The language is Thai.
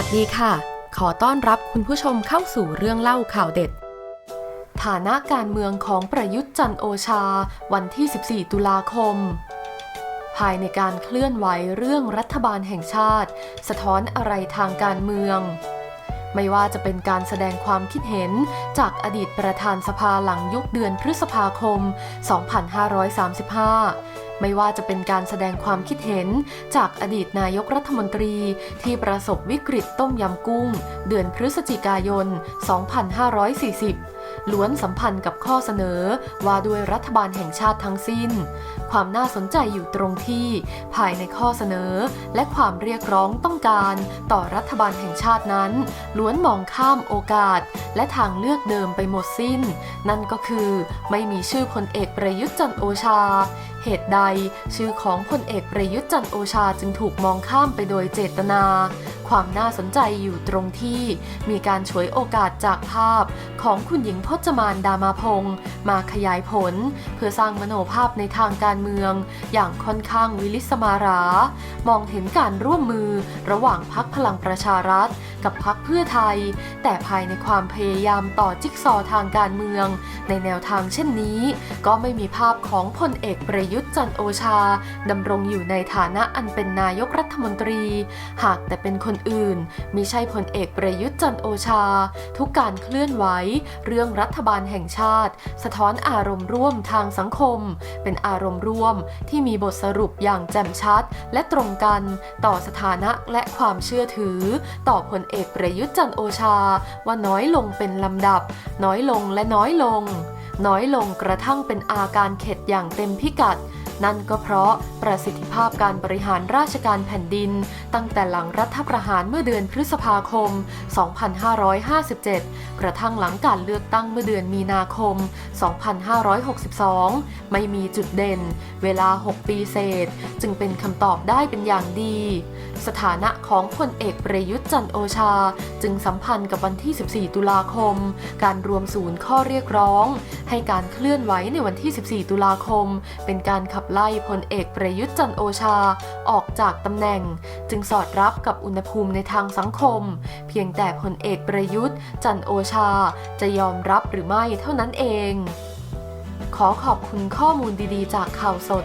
ัสดีค่ะ ขอต้อนรับคุณผู้ชมเข้าสู่เรื่องเล่าข่าวเด็ด ฐานะการเมืองของประยุทธ์จันโอชา วันที่ 14 ตุลาคม ภายในการเคลื่อนไหวเรื่องรัฐบาลแห่งชาติ สะท้อนอะไรทางการเมือง ไม่ว่าจะเป็นการแสดงความคิดเห็น จากอดีตประธานสภาหลังยุคเดือนพฤษภาคม 2535ไม่ว่าจะเป็นการแสดงความคิดเห็น จากอดีตนายกรัฐมนตรี ที่ประสบวิกฤตต้มยำกุ้ง เดือนพฤศจิกายน 2540 ล้วนสัมพันธ์กับข้อเสนอว่าด้วยรัฐบาลแห่งชาติทั้งสิ้น ความน่าสนใจอยู่ตรงที่ ภายในข้อเสนอ และความเรียกร้องต้องการ ต่อรัฐบาลแห่งชาตินั้น ล้วนมองข้ามโอกาส และทางเลือกเดิมไปหมดสิ้น นั่นก็คือไม่มีชื่อพลเอกประยุทธ์จันโอชาเหตุใดชื่อของพลเอกประยุทธ์จันโอชาจึงถูกมองข้ามไปโดยเจตนา ความน่าสนใจอยู่ตรงที่มีการฉวยโอกาสจากภาพของคุณหญิงพจมานดามาพงศ์มาขยายผล เพื่อสร้างมโนภาพในทางการเมืองอย่างค่อนข้างวิลิสมารา มองเห็นการร่วมมือระหว่างพักพลังประชารัฐ กับพักเพื่อไทย แต่ภายในความพยายามต่อจิ๊กซอทางการเมือง ในแนวทางเช่นนี้ ก็ไม่มีภาพของพลเอกประยุทธ์จันโอชาดำรงอยู่ในฐานะอันเป็นนายกรัฐมนตรี หากแต่เป็นคนอื่นมิใช่พลเอกประยุทธ์จันโอชา ทุกการเคลื่อนไหวเรื่องรัฐบาลแห่งชาติ สะท้อนอารมณ์ร่วมทางสังคม เป็นอารมณ์ร่วมที่มีบทสรุปอย่างแจ่มชัด และตรงกันต่อสถานะและความเชื่อถือ ต่อพลเอกประยุทธ์จันโอชา ว่าน้อยลงเป็นลำดับ น้อยลงและน้อยลง น้อยลงกระทั่งเป็นอาการเข็ดอย่างเต็มพิกัด นั่นก็เพราะประสิทธิภาพการบริหารราชการแผ่นดิน ตั้งแต่หลังรัฐประหารเมื่อเดือนพฤษภาคม 2557 กระทั่งหลังการเลือกตั้งเมื่อเดือนมีนาคม 2562 ไม่มีจุดเด่น เวลา 6 ปีเศษ จึงเป็นคำตอบได้เป็นอย่างดี สถานะของพลเอกประยุทธ์จันโอชา จึงสัมพันธ์กับวันที่ 14 ตุลาคม การรวมศูนย์ข้อเรียกร้อง ให้การเคลื่อนไหวในวันที่ 14 ตุลาคม เป็นการขับไล่พลเอกประยุทธ์จันโอชา ออกจากตำแหน่ง จึงสอดรับกับอุณหภูมิในทางสังคม เพียงแต่พลเอกประยุทธ์จันโอชา จะยอมรับหรือไม่เท่านั้นเอง ขอขอบคุณข้อมูลดีๆ จากข่าวสด